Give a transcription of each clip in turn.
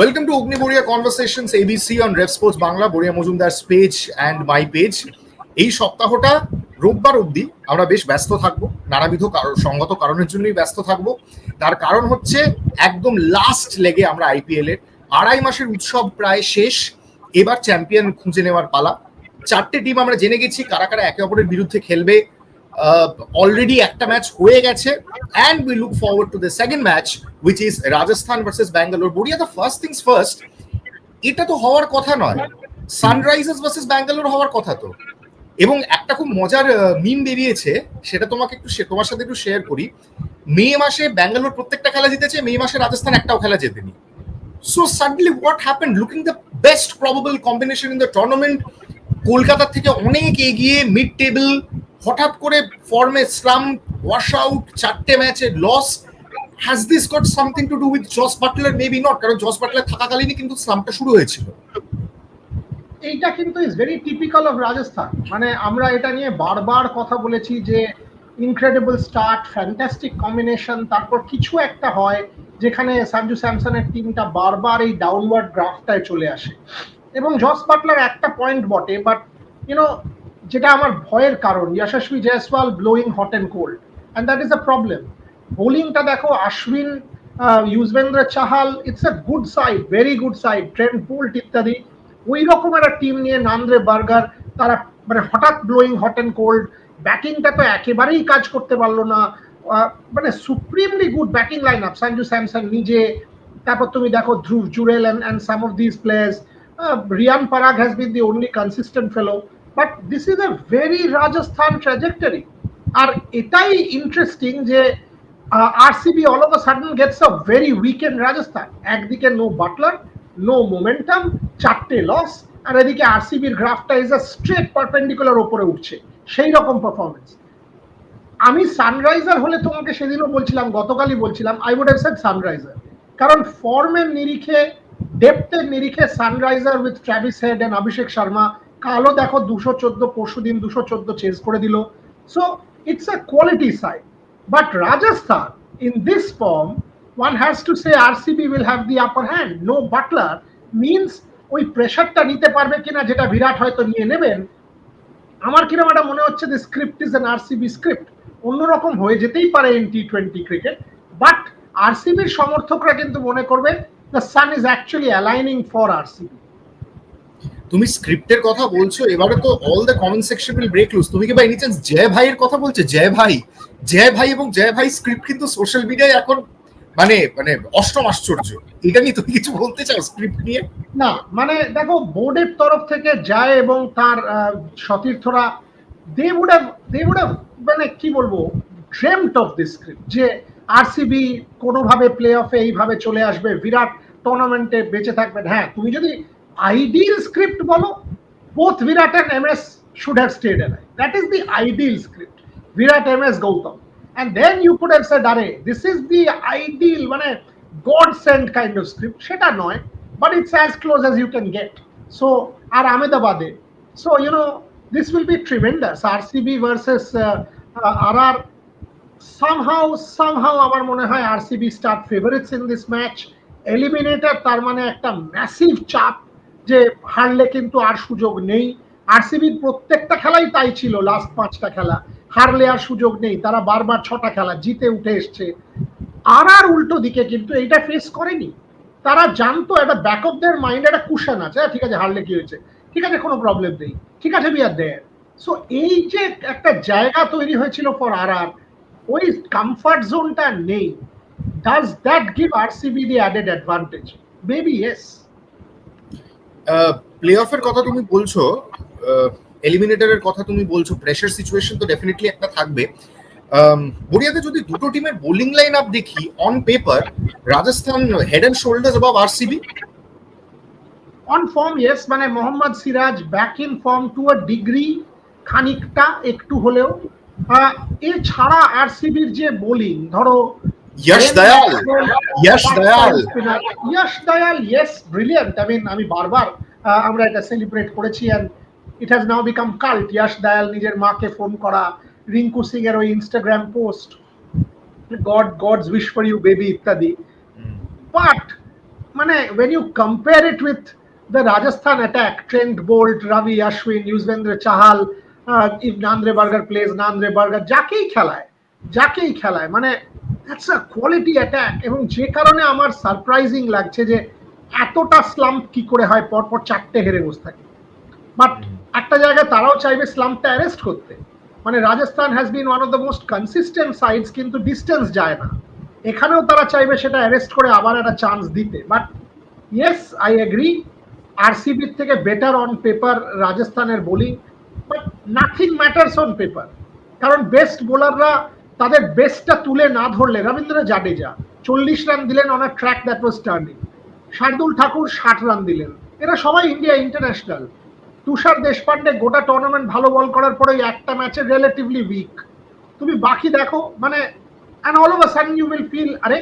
Welcome to Ogni Boria Conversations ABC on Rev Sports Bangla, Boria Mojumdar's page and my page. এই সপ্তাহটা রোববার অবধি আমরা বেশ ব্যস্ত থাকব নানাবিধ সঙ্গত কারণের জন্যই ব্যস্ত থাকব। তার কারণ হচ্ছে একদম লাস্ট লেগে আমরা আইপিএল এর আড়াই মাসের উৎসব প্রায় শেষ। এবার চ্যাম্পিয়ন খুঁজে নেওয়ার পালা। চারটে টিম আমরা জেনে গেছি কারা কারা একে অপরের বিরুদ্ধে খেলবে। অলরেডি একটা ম্যাচ হয়ে গেছে and we look forward to the second match which is Rajasthan versus Bangalore Boria the first things first এটা তো হওয়ার কথা নয়। সানরাইজার্স ভার্সেস ব্যাঙ্গালোর হওয়ার কথা তো। এবং একটা খুব মজার মিম বেরিয়েছে, সেটা তোমাকে একটু তোমার সাথে একটু শেয়ার করি। মে মাসে ব্যাঙ্গালোর প্রত্যেকটা খেলা জিতেছে, মে মাসে রাজস্থান একটাও খেলা জেতেনি। So suddenly what happened looking the best probable combination in the tournament কলকাতার থেকে অনেক এগিয়ে মিড টেবিল হঠাৎ করে ফর্মে স্লাম ওয়াশ আউট চারটে ম্যাচে loss has this got something to do with Jos Buttler maybe not কারণ জস বাটলার থাকাকালীনই কিন্তু স্লামটা শুরু হয়েছিল। এইটা কিন্তু is very typical of Rajasthan মানে আমরা এটা নিয়ে বারবার কথা বলেছি যে ইনক্রেডিবল স্টার্ট ফ্যান্টাস্টিক কম্বিনেশন তারপর কিছু একটা হয় যেখানে সঞ্জু স্যামসনের টিমটা বারবার এই ডাউনওয়ার্ড গ্রাফটায় চলে আসে। এবং জস বাটলার একটা পয়েন্ট বটে বাট ইউনো যেটা আমার ভয়ের কারণ Yashasvi Jaiswal blowing hot and cold and that is a problem বোলিংটা দেখো Ashwin Yuzvendra Chahal it's a good side very good side Trent Boult ইত্যাদি। ওই রকম একটা টিম নিয়ে নান্দ্রে বার্গার তারা মানে হঠাৎ ব্লোয়িং হট অ্যান্ড কোল্ড ব্যাটিংটা তো একেবারেই কাজ করতে পারল না। মানে supremely good batting line up Sanju Samson নিজে, তারপর তুমি দেখো Dhruv Jurel and and some of this players Riyan Parag has been the only consistent fellow but this is a very Rajasthan trajectory আর এটাই ইন্টারেস্টিং যে RCB all of sudden gets a very weekend Rajasthan একদিকে no Buttler no momentum চারটে loss আর এদিকে আরসিবির গ্রাফটা is a straight perpendicular ওপরে উঠছে। সেই রকম পারফরমেন্স আমি সানরাইজার হলে তোমাকে সেদিনও বলছিলাম, গতকালই বলছিলাম I would have said Sunriser কারণ ফর্মের নিরিখে ডেপথের নিরিখে Sunriser with Travis Head and Abhishek Sharma কালো দেখো দুশো চোদ্দ, পরশু দিন দুশো চোদ্দ চেঞ্জ করে দিল। So it's a quality side but Rajasthan in this form one has to say RCB will have the upper hand no Buttler means ওই প্রেশারটা নিতে পারবে কিনা, যেটা বিরাট হয়তো নিয়ে নেবেন। আমার কিরম একটা মনে হচ্ছে যে script is an RCB script অন্যরকম হয়ে যেতেই পারে in T twenty cricket but আরসিবির সমর্থকরা কিন্তু মনে করবে the sun is actually aligning for RCB তুমি স্ক্রিপ্টের কথা বলছো, এবারে তো all the comment section will break loose তুমি কি বাই এনি চান্স জয় ভাইয়ের কথা বলছো? জয় ভাই জয় ভাই এবং জয় ভাই স্ক্রিপ্ট কিন্তু সোশ্যাল মিডিয়ায় এখন মানে মানে অষ্টম আশ্চর্য। এটা নিয়ে তুমি কিছু বলতে চাও স্ক্রিপ্ট নিয়ে? না মানে দেখো বোর্ডের তরফ থেকে যায় এবং তার সতীর্থরা they would have they would have মানে কি বলব ড্রেমট অফ দিস স্ক্রিপ্ট যে আরসিবি কোনোভাবে প্লে অফে এইভাবে চলে আসবে, বিরাট টুর্নামেন্টে বেঁচে থাকবেন। হ্যাঁ তুমি যদি আইডিয়াল স্ক্রিপ্ট বলো both Virat and MS should have stayed alive. That is the ideal script. Virat, MS, Gautam. And then you could have said, Are, this is the ideal, মানে God sent kind of script. সেটা নয়, but it's as close as you can get. So, R আহমেদাবাদে. So, you know, this will be tremendous. RCB versus uh, uh, RR. Somehow, somehow আমার মনে হয় RCB start favorites in this match. Eliminator তার মানে একটা massive চাপ যে হারলে কিন্তু আর সুযোগ নেই। আরসিবির প্রত্যেকটা খেলাই তাই ছিল লাস্ট পাঁচটা খেলা। হারলে আর সুযোগ নেই তারা বারবার ছটা খেলা জিতে উঠে এসছে। আর আর উল্টো দিকে কিন্তু এইটা ফেস করেনি। তারা জানতো একটা ব্যাক অফ দের মাইন্ড একটা কুশন আছে হ্যাঁ, ঠিক আছে হারলে কি হয়েছে? ঠিক আছে কোনো প্রবলেম নেই। ঠিক আছে বি আর দেয়ার সো এই যে একটা জায়গা তৈরি হয়েছিল ফর আর আর ওই কমফর্ট জোনটা নেই। Does that give R RCB the added advantage maybe yes play অফের কথা তুমি বলছো এলিমিনেটরের কথা তুমি বলছো প্রেশার সিচুয়েশন তো ডেফিনেটলি একটা থাকবে। বড়িয়াতে যদি দুটো টিমের বোলিং লাইন আপ দেখি on paper Rajasthan head and shoulders above RCB on form yes মানে Mohammad Siraj back in form to a degree খানিকটা একটু হলেও। এছাড়া আরসিবির যে বোলিং ধরো যশ দয়াল যশ দয়াল যশ Dayal yes brilliant I mean আমি বারবার আহ, আমরা এটা সেলিব্রেট করেছি and it has now become cult Yash Dayal নিজের মাকে ফোন করা রিঙ্কু সিং এর ওই Instagram post god god's wish for you baby ইত্যাদি। বাট মানে when you compare it with the Rajasthan attack, Trent Bolt, Ravi Ashwin, Yuzvendra Chahal, uh, if Nandre Burger plays, Nandre Burger, যাকেই খেলায় যাকেই খেলায় মানে দ্যাটস আ কোয়ালিটি অ্যাটাক এবং যে কারণে আমার সারপ্রাইজিং লাগছে যে এতটা স্লাম্প কি করে হয় পরপর চারটে হেরে বসে থাকে। বাট একটা জায়গায় তারাও চাইবে স্লাম্পটা অ্যারেস্ট করতে। মানে Rajasthan has been one of the most consistent sides কিন্তু ডিস্টেন্স যায় না। এখানেও তারা চাইবে সেটা অ্যারেস্ট করে আবার একটা চান্স দিতে। বাট ইয়েস আই এগ্রি আরসিবির থেকে বেটার অন পেপার রাজস্থানের bowling but nothing matters on paper কারণ বেস্ট বোলাররা তাদের বেস্টটা তুলে না ধরলে রবীন্দ্র জাডেজা চল্লিশ রান দিলেন on a track that was turning Shardul Thakur ষাট রান দিলেন। এরা সবাই ইন্ডিয়া ইন্টারন্যাশনাল তুষার দেশপান্ডে গোটা টুর্নামেন্ট ভালো বল করার পরে একটা ম্যাচে রিলেটিভলি উইক তুমি বাকি দেখো মানে and all a sun you will feel আরে,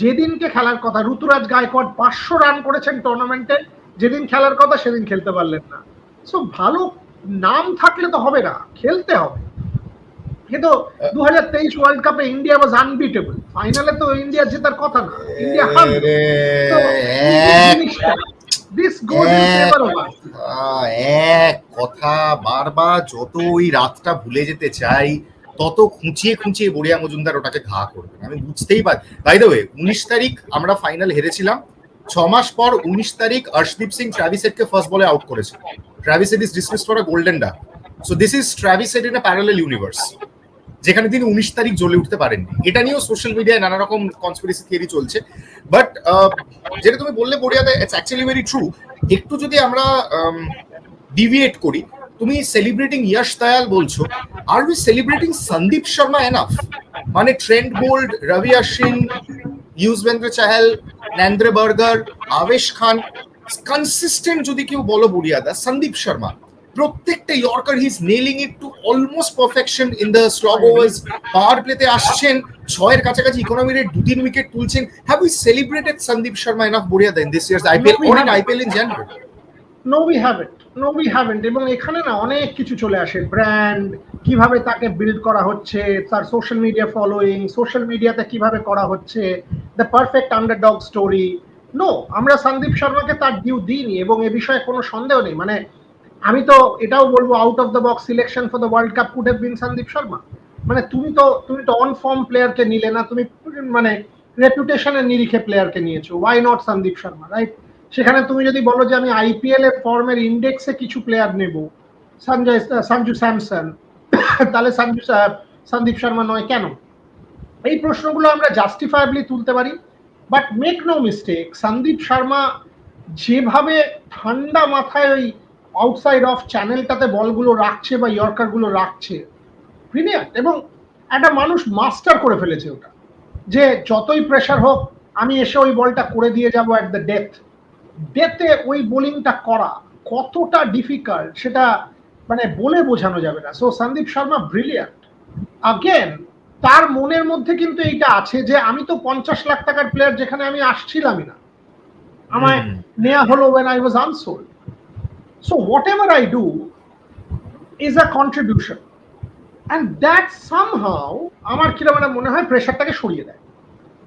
যেদিনকে খেলার কথা, ঋতুরাজ গায়কোয়াড় পাঁচশো রান করেছেন টুর্নামেন্টে যেদিন খেলার কথা সেদিন খেলতে পারলেন না। সো ভালো নাম থাকলে তো হবে না, খেলতে হবে। কিন্তু দু হাজার তেইশ ওয়ার্ল্ড কাপে ইন্ডিয়া ওয়াজ আনবিটেবল ফাইনালে তো ইন্ডিয়া জেতার কথা না। ইন্ডিয়া হার এক কথা বারবার যত ওই রাতটা ভুলে যেতে চাই তত খুঁচিয়ে খুঁচিয়ে বড়িয়া মজুমদার ওটাকে ঘা করবেন। আমি বুঝতেই পারি বাই দ্য ওয়ে উনিশ তারিখ আমরা ফাইনাল হেরেছিলাম। ছ মাস পর উনিশ তারিখ অর্শদীপ সিং ট্রাভিসেটকে ফার্স্ট বলে আউট করেছে। Travis Head is dismiss for a golden duck so this is Travis Head in a parallel universe যেখানে তিনি উনিশ তারিখ জ্বলে উঠতে পারেননি। এটা নিয়েও সোশ্যাল মিডিয়ায় নানা রকম কনস্পিরেসি থিওরি চলছে বাট যেটা তুমি বললে বড়িয়াতে ইটস অ্যাকচুয়ালি ভেরি ট্রু একটু যদি আমরা ডিভিয়েট করি, তুমি সেলিব্রেটিং ইয়াশ দয়াল বলছো are we celebrating Sandeep Sharma enough মানে Trent Boult Ravi Ashwin Yuzvendra Chahal Nandre Burger Avesh Khan consistent যদি কেউ বলো বড়িয়াদা সন্দীপ শর্মা প্রত্যেকটা yorker he is nailing it to almost perfection in the slog overs পাওয়ার প্লেতে আসছেন ছয়ের কাছাকাছি ইকোনমি রেট দু তিন উইকেট তুলছেন have we celebrated Sandeep Sharma enough বড়িয়াদা in this year's IPL we in IPL in general no we haven't no we haven't এবং এখানে না অনেক কিছু চলে আসে। ব্র্যান্ড কীভাবে তাকে বিল্ড করা হচ্ছে তার সোশ্যাল মিডিয়া ফলোয়িং সোশ্যাল মিডিয়াতে কীভাবে করা হচ্ছে the perfect underdog story no আমরা সন্দীপ শর্মাকে তার ডিউ দিইনি এবং এ বিষয়ে কোনো সন্দেহ নেই। মানে আমি তো এটাও বলব out of the box selection for the world cup could have been Sandeep Sharma মানে তুমি তো তুমি তো অন ফর্ম প্লেয়ারকে নিলে না, তুমি মানে রেপুটেশনের নিরিখে প্লেয়ারকে নিয়েছো। Why not Sandeep Sharma right সেখানে তুমি যদি বলো যে আমি আইপিএল এর ফর্মের ইন্ডেক্সে কিছু প্লেয়ার নেব সঞ্জয় সঞ্জু স্যামসন তাহলে সঞ্জু সন্দীপ শর্মা নয় কেন? এই প্রশ্নগুলো আমরা জাস্টিফায়াবলি তুলতে পারি but make no mistake Sandeep Sharma যেভাবে ঠান্ডা মাথায় ওই আউটসাইড অফ চ্যানেলটাতে বলগুলো রাখছে বা ইয়র্কারগুলো রাখছে। ব্রিলিয়ান্ট এবং একটা মানুষ মাস্টার করে ফেলেছে ওটা। যে যতই প্রেশার হোক আমি এসে ওই বলটা করে দিয়ে যাব অ্যাট দ্য ডেথ ডেথে ওই বোলিংটা করা কতটা ডিফিকাল্ট সেটা মানে বলে বোঝানো যাবে না। So Sandeep Sharma brilliant again তার মনের মধ্যে কিন্তু এইটা আছে যে আমি তো পঞ্চাশ লাখ টাকার প্লেয়ার যেখানে আমি আসছিলামই না। আমায়। নেওয়া হলো when I was unsold whatever I do is a contribution and that somehow আমার কীরকম মনে হয় প্রেশারটাকে সরিয়ে দেয়।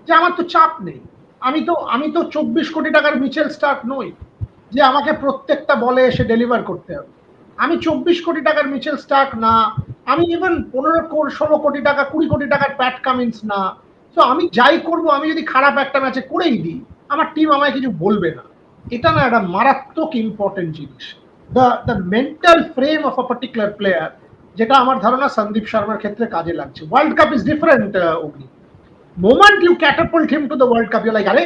যে আমার তো চাপ নেই। আমি তো আমি তো চব্বিশ কোটি টাকার মিচেল স্টার্ট নই। যে আমাকে প্রত্যেকটা বলে এসে ডেলিভার করতে হবে। আমি চব্বিশ কোটি টাকার মিচেল স্টার্ক না। আমি ইভেন পনেরো ষোলো কোটি টাকা, কুড়ি কোটি টাকার প্যাট কামিন্স না। তো আমি যাই করব, আমি যদি খারাপ একটা ম্যাচে করেই দিই, আমার টিম আমায় কিছু বলবে না। এটা না একটা মারাত্মক ইম্পর্টেন্ট জিনিস। The the mental frame of a particular player যেটা আমার ধারণা সন্দীপ শর্মার ক্ষেত্রে কাজে লাগছে। ওয়ার্ল্ড কাপ ইজ ডিফারেন্ট অগ্নি। Moment you catapult him to the World Cup, you're like, Are,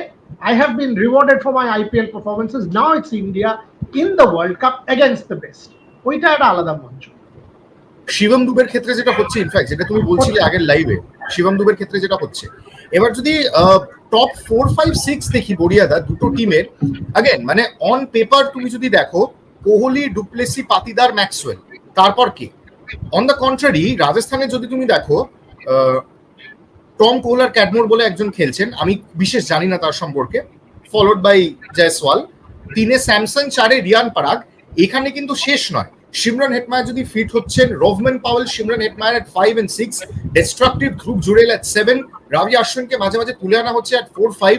I have been rewarded for my IPL performances. Now it's India in the World Cup against the best. ওইটা একটা আলাদা মঞ্চ। শিবম দুবের ক্ষেত্রে যেটা হচ্ছে in fact যেটা তুমি বলছিলে আগের লাইভে শিবম দুবের ক্ষেত্রে যেটা হচ্ছে। এবার যদি টপ ফোর ফাইভ সিক্স দেখি বড়িয়াদা দুটো টিমের আগেন মানে অন পেপার তুমি যদি দেখো, কোহলি ডুপ্লেসি পাতিদার ম্যাক্সওয়েল তারপর কে? অন দ্য কন্ট্রারি রাজস্থানে যদি তুমি দেখো টম কোহলার ক্যাডমোর বলে একজন খেলছেন, আমি বিশেষ জানি না তার সম্পর্কে ফলোড বাই জয়সওয়াল তিনে স্যামসাং চারে রিয়ান পারাগ এখানে কিন্তু শেষ নয়। শিমরন হেটমায়ার যদি ফিট হচ্ছেন, Rovman Powell, Shimron Hetmyer at five and six destructive group Jurel at seven Ravi আশ্বিনকে মাঝে মাঝে তুলে আনা হচ্ছে at four five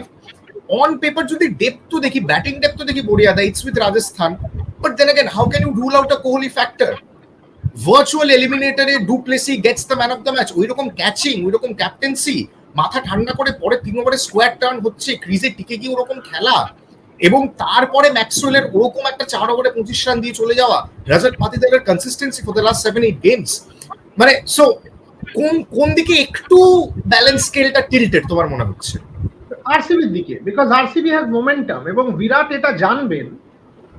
on paper যদি ডেপ তো দেখি ব্যাটিং ডেপ তো দেখি Boria da it's with Rajasthan. But then again how can you rule out a Kohli factor virtual এলিমিনেটারে du Plessis gets the man of the match ওই রকম catching ওই রকম captaincy মাথা ঠান্ডা করে পরে তিন ওভারে স্কোয়ার টার্ন হচ্ছে ক্রিজে টিকে গিয়ে ওরকম খেলা। এবং তারপরে ম্যাক্সওয়েলের ওরকম একটা চার ওভারে পঁচিশ রান দিয়ে চলে যাওয়া Rajat পাতিদারের consistency for the last seven eight games মানে সো কোন কোন দিকে একটু ব্যালেন্স স্কেলটা টিল্টেড তোমার মনে হচ্ছে? আরসিবির দিকে বিকজ আরসিবি হ্যাজ মোমেন্টাম এবং বিরাট এটা জানবেন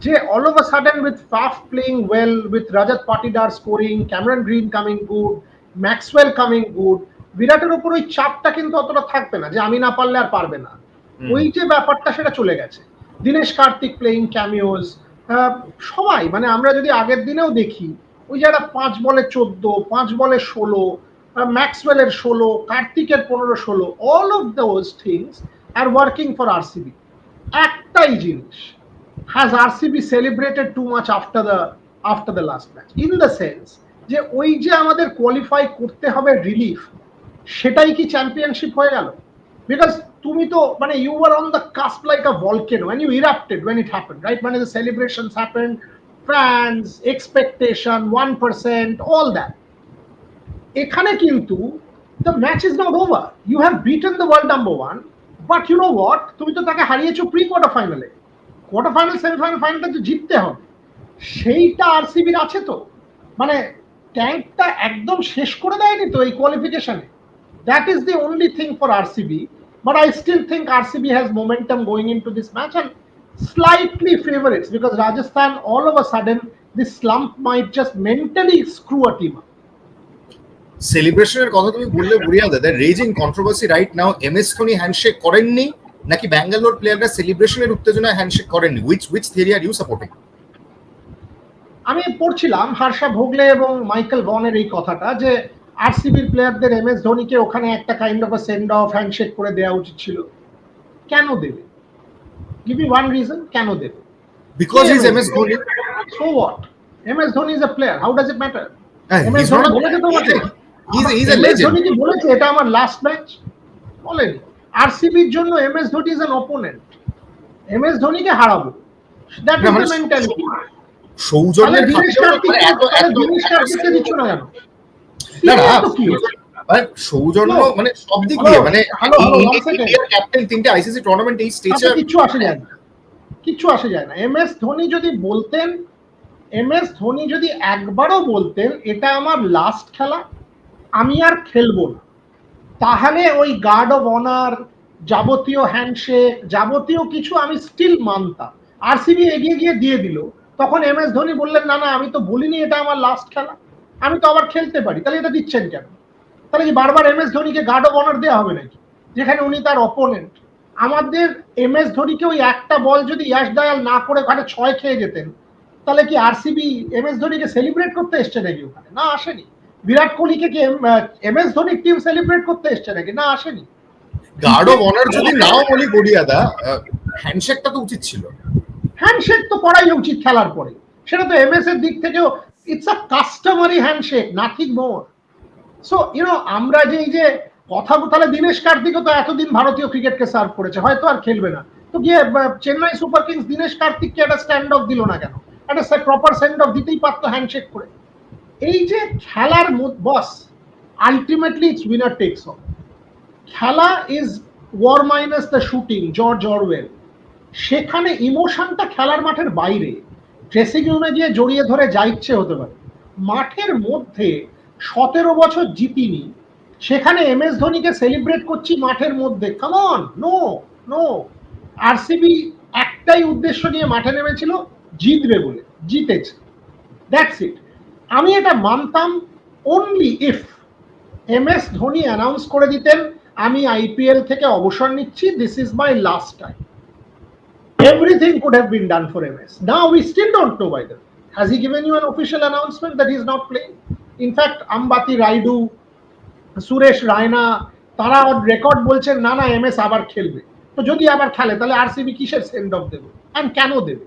যে all of a sudden with Faf playing well with Rajat Patidar scoring Cameron Green coming good Maxwell coming good বিরাটের উপর ওই চাপটা কিন্তু অতটা থাকবে না যে আমি না পারলে আর পারবে না। ওই যে ব্যাপারটা সেটা চলে গেছে। দীনেশ কার্তিক প্লেইং ক্যামিওজ সবাই মানে আমরা যদি আগের দিনেও দেখি, ওই যারা পাঁচ বলে চোদ্দ, পাঁচ বলে ষোলো ম্যাক্সওয়েলের ষোলো, কার্তিকের পনেরো ষোলো all of those things are working for RCB একটাই জিনিস has RCB celebrated too much after the after the last match in the sense যে ওই যে আমাদের কোয়ালিফাই করতে হবে রিলিফ সেটাই কি চ্যাম্পিয়নশিপ হয়ে গেল? বিকজ তুমি তো মানে you are on the cusp like a volcano when you erupted when it happened right when the celebrations happened fans expectation 1% all that এখানে কিন্তু the match is not over you have beaten the world number one but you know what তুমি তো তাকে হারিয়েছো pre quarter ফাইনালে quarter final semifinal ফাইনালটা তো জিততে হবে সেইটা আরসিবির আছে তো মানে ট্যাঙ্কটা একদম শেষ করে দেয়নি তো এই কোয়ালিফিকেশনে that is the only thing for RCB but I still think RCB has momentum going into this match and slightly favorites because Rajasthan all of a sudden this slump might just mentally screw a team up. সেলিব্রেশনের কথা তুমি বললে বুড়িয়া দাদা raging controversy right now M S Dhoni handshake করেননি নাকি ব্যাঙ্গালোর প্লেয়াররা সেলিব্রেশনের উত্তেজনায় হ্যান্ডশেক করেননি? Which which theory are you supporting আমি পড়ছিলাম হার্ষা ভোগলে এবং মাইকেল বনের এই কথাটা যে আরসিবির প্লেয়ারদের এম এস ধোনিকে ওখানে একটা kind of send off handshake করে দেওয়া উচিত ছিল। কেন দেবে? গিভ মি ওয়ান রিজন কেন দেবে? Because is M S Dhoni so what M S Dhoni is a player how does it matter MS not Dhoni বলেছে he's a- he's a MS legend. Dhoni কি বলেছে? এটা আমার লাস্ট ম্যাচ বলেনি। আরসিবির জন্য M S Dhoni is an opponent M S ধোনিকে হারাবো। That is the mentality সৌজন্যের খাতিরে মানে এত এত দিনেশ কার্তিককে দিচ্ছ না কেন? না না? মানে সৌজন্য মানে সব দিক দিয়ে মানে Hello, hello, one second. ইন্ডিয়ার ক্যাপ্টেন তিনটে আইসিসি টুর্নামেন্ট এই স্টেজে কিচ্ছু আসে যায় না। কিচ্ছু আসে যায় না। এম এস ধোনি যদি বলতেন এম এস ধোনি যদি একবারও বলতেন এটা আমার লাস্ট খেলা আমি আর খেলব না। তাহলে ওই গার্ড অফ অনার যাবতীয় হ্যান্ডশেক যাবতীয় কিছু আমি স্টিল মানতাম। আর আরসিবি এগিয়ে গিয়ে দিয়ে দিল। তখন এম এস ধোনি বললেন না না আমি তো বলিনি এটা আমার লাস্ট খেলা। আমি তো আবার খেলতে পারি তাহলে এটা দিচ্ছেন কেন? তাহলে কি বারবার এম এস ধোনিকে গার্ড অফ অনার দেওয়া হবে নাকি? যেখানে উনি তার অপোনেন্ট আমাদের এম এস ধোনিকে ওই একটা বল যদি ইয়াশ দয়াল না করে ওখানে ছয় খেয়ে যেতেন তাহলে কি আরসিবি এম এস ধোনিকে সেলিব্রেট করতে এসছে নাকি ওখানে? না আসেনি। বিরাট কোহলিকে কি এম এস ধোনির টিম সেলিব্রেট করতে এসছে নাকি? না আসেনি। গার্ড অফ অনার যদি নাও বলি গড়িয়াদা হ্যান্ডশেকটা তো উচিত ছিল। হ্যান্ডশেক তো করাই উচিত খেলার পরে। সেটা তো এমএস এর দিক থেকেও it's a customary handshake nothing more so you know আমরা যে যে কথা তাহলে দিনেশ কার্তিকও তো এতদিন ভারতীয় ক্রিকেটকে সার্ভ করেছে, হয়তো আর খেলবে না। তো গিয়ে চেন্নাই সুপার কিংস দীনেশ কার্তিককে একটা স্ট্যান্ড অফ দিল না কেন? একটা প্রপার সেন্ড অফ দিতেই পারতো হ্যান্ডশেক করে। এই যে খেলার boss ultimately it's winner takes of খেলা is war minus the shooting George Orwell সেখানে ইমোশনটা খেলার মাঠের বাইরে। ড্রেসিং রুমে গিয়ে জড়িয়ে ধরে যা ইচ্ছে হতে পারে। মাঠের মধ্যে সতেরো বছর জিতিনি। সেখানে এম এস ধোনিকে সেলিব্রেট করছি মাঠের মধ্যে। কামন নো নো আরসিবি একটাই উদ্দেশ্য নিয়ে মাঠে নেমেছিল, জিতবে বলে, জিতেছে। দ্যাটস ইট আমি এটা মানতাম only if M S Dhoni announce করে দিতেন, আমি আইপিএল থেকে অবসর নিচ্ছি this is my last time everything could have been done for MS. Now we still don't know by the way. Has he given you an official announcement that he's not playing? In fact, Ambati Raidu, Suresh Raina তারা record বলছেন না না MS আবার খেলবে তো যদি আবার খেলে তাহলে আরসিবি কিসের সেন্ড অফ দেবে অ্যান্ড কেন দেবে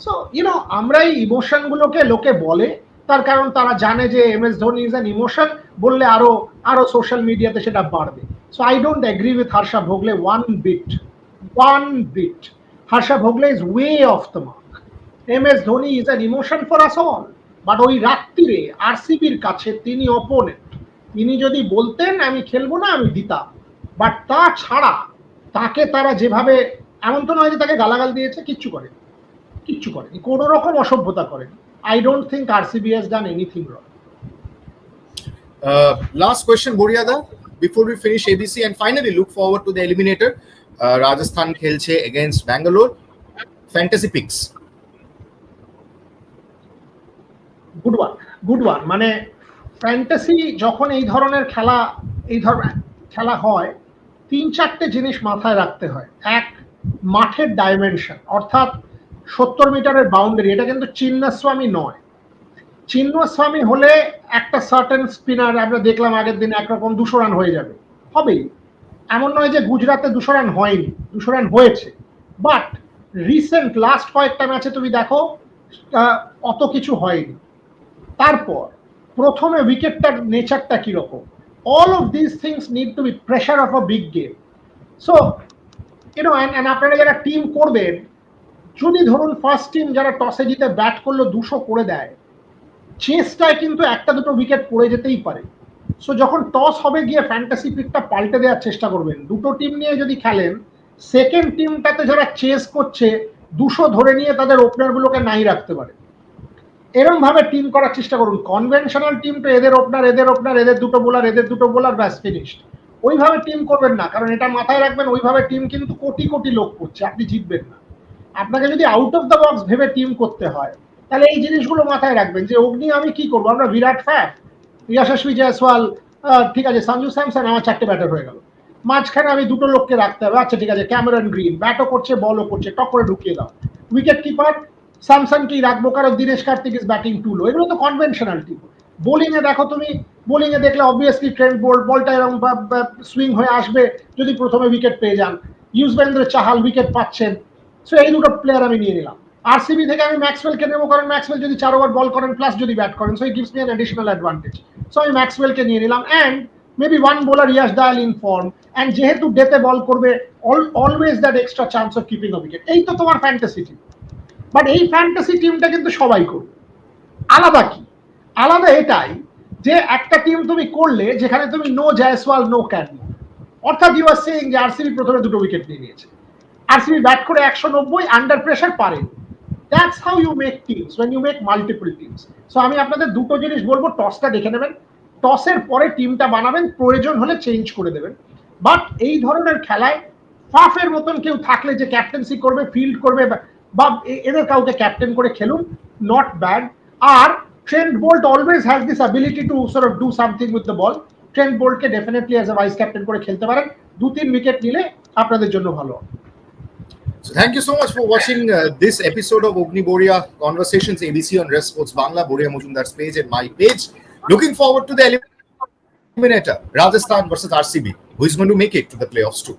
সো ইউনো আমরা এই ইমোশনগুলোকে লোকে বলে তার কারণ তারা জানে যে M S Dhoni is an emotion বললে আরও আরও সোশ্যাল মিডিয়াতে সেটা বাড়বে so I don't agree with Harsha Bhogle one bit one bit. Harsha Bhogle is way off the mark. MS Dhoni is an emotion for us all. But ওই রাত্রিরে আরসিবির কাছে তিনি অপোনেন্ট তিনি যদি বলতেন আমি খেলব না আমি দিতাম বাট তা ছাড়া তাকে তারা যেভাবে এমন তো নয় যে তাকে গালাগাল দিয়েছে কিচ্ছু করেনি কিচ্ছু করেনি কোনো রকম অসভ্যতা করেনি I don't think RCB has done anything wrong Uh, last question, Boriada, before we finish ABC and finally look forward to the Uh, খেলছে against ব্যাঙ্গালোর। Fantasy picks good one good one মানে ফ্যান্টাসি যখন এই ধরনের খেলা এই ধরনের খেলা হয় তিন চারটে জিনিস মাথায় রাখতে হয়। এক মাঠের ডাইমেনশন অর্থাৎ সত্তর মিটারের বাউন্ডারি এটা কিন্তু চিন্নাস্বামী নয়। চিন্নস্বামী হলে একটা সার্টেন স্পিনার আমরা দেখলাম আগের দিন একরকম দুশো রান হয়ে যাবে। হবেই। এমন নয় যে গুজরাটে দুশো রান হয়নি দুশো রান হয়েছে। বাট রিসেন্ট লাস্ট কয়েকটা ম্যাচে তুমি দেখো অত কিছু হয়নি। তারপর প্রথমে উইকেটটার নেচারটা কীরকম? All of this things need to be pressure of a big game so you know and আপনারা যারা টিম করবেন, যদি ধরুন ফার্স্ট টিম যারা টসে জিতে ব্যাট করল দুশো করে দেয় চেসটায় কিন্তু একটা দুটো উইকেট পড়ে যেতেই পারে। সো যখন টস হবে গিয়ে ফ্যান্টাসি পিকটা পাল্টে দেওয়ার চেষ্টা করবেন। দুটো টিম নিয়ে যদি খেলেন সেকেন্ড টিমটাতে যারা চেস করছে, দুশো ধরে নিয়ে তাদের ওপেনারগুলোকে নাই রাখতে পারে। এরকম ভাবে টিম করার চেষ্টা করুন। কনভেনশনাল টিম তো এদের ওপেনার এদের ওপেনার এদের দুটো বোলার এদের দুটো বোলার ব্যাস ফিনিশড ওইভাবে টিম করবেন না, কারণ এটা মাথায় রাখবেন, ওইভাবে টিম কিন্তু কোটি কোটি লোক করছে, আপনি জিতবেন না। আপনাকে যদি আউট অফ দ্য বক্স ভেবে টিম করতে হয়, তাহলে এই জিনিসগুলো মাথায় রাখবেন যে, অগ্নি, আমি কি করব? আমরা বিরাট ফ্যাট ইয়াশস্বী জয়সওয়াল ঠিক আছে সঞ্জু স্যামসন, আমার চারটে ব্যাটার হয়ে গেল। মাঝখানে আমি দুটো লোককে রাখতে হবে। আচ্ছা ঠিক আছে, ক্যামেরন গ্রিন, ব্যাটও করছে, বলও করছে, টক করে ঢুকিয়ে দাও। উইকেট কিপার স্যামসনকেই রাখব, কারণ Dinesh Karthik is batting too low এগুলো তো কনভেনশনাল টিম বোলিং এ দেখো তুমি বোলিংয়ে দেখলে অবভিয়াসলি ট্রেন্ড বোল্ট বলটা এরকম সুইং হয়ে আসবে যদি প্রথমে উইকেট পেয়ে যান। ইউজবেন্দ্র চাহাল উইকেট পাচ্ছেন। সো এই দুটো প্লেয়ার আমি নিয়ে নিলাম। আরসিবি থেকে আমি ম্যাক্সওয়েলকে নেব, কারণ ম্যাক্সওয়েল যদি চার ওভার বল করেন প্লাস যদি ব্যাট করেন so gives me an additional advantage so আমি ম্যাক্সওয়েলকে নিয়ে নিলাম and maybe one bowler Yash Dayal in form and যেহেতু ডেতে বল করবে always that extra chance of keeping a wicket এই তো তোমার ফ্যান্টাসি টিম বাট এই ফ্যান্টাসি টিমটা কিন্তু সবাই করবে। আলাদা কি? আলাদা এটাই যে একটা টিম তুমি করলে, যেখানে তুমি নো জয়সওয়াল নো ক্যাডমো অর্থাৎ ইউ আর সেইং যে আরসিবি প্রথমে দুটো উইকেট নিয়ে নিয়েছে। আরসিবি ব্যাট করে একশো নব্বই আন্ডার প্রেশার পারেন। That's how you make teams when you make multiple teams so আমি আপনাদের দুটো জিনিস বলব, টসটা দেখে নেবেন। টসের পরে টিমটা বানাবেন, প্রয়োজন হলে চেঞ্জ করে দেবেন। বাট এই ধরনের খেলায় ফাফের মতন কেউ থাকলে যে ক্যাপ্টেন্সি করবে ফিল্ড করবে, বা- এদের কাউকে ক্যাপ্টেন করে খেলুন not bad R Trent Boult always has this ability to sort do something with the ball Trent বোল্টকে definitely as a vice captain করে খেলতে পারেন। দু তিন উইকেট নিলে আপনাদের জন্য ভালো So thank you so much for watching uh, this episode of Ogni Boria Conversations ABC on Red Sports Bangla, Boria Mujumdar's page and my page. Looking forward to the eliminator, Rajasthan versus RCB, who is going to make it to the playoffs too.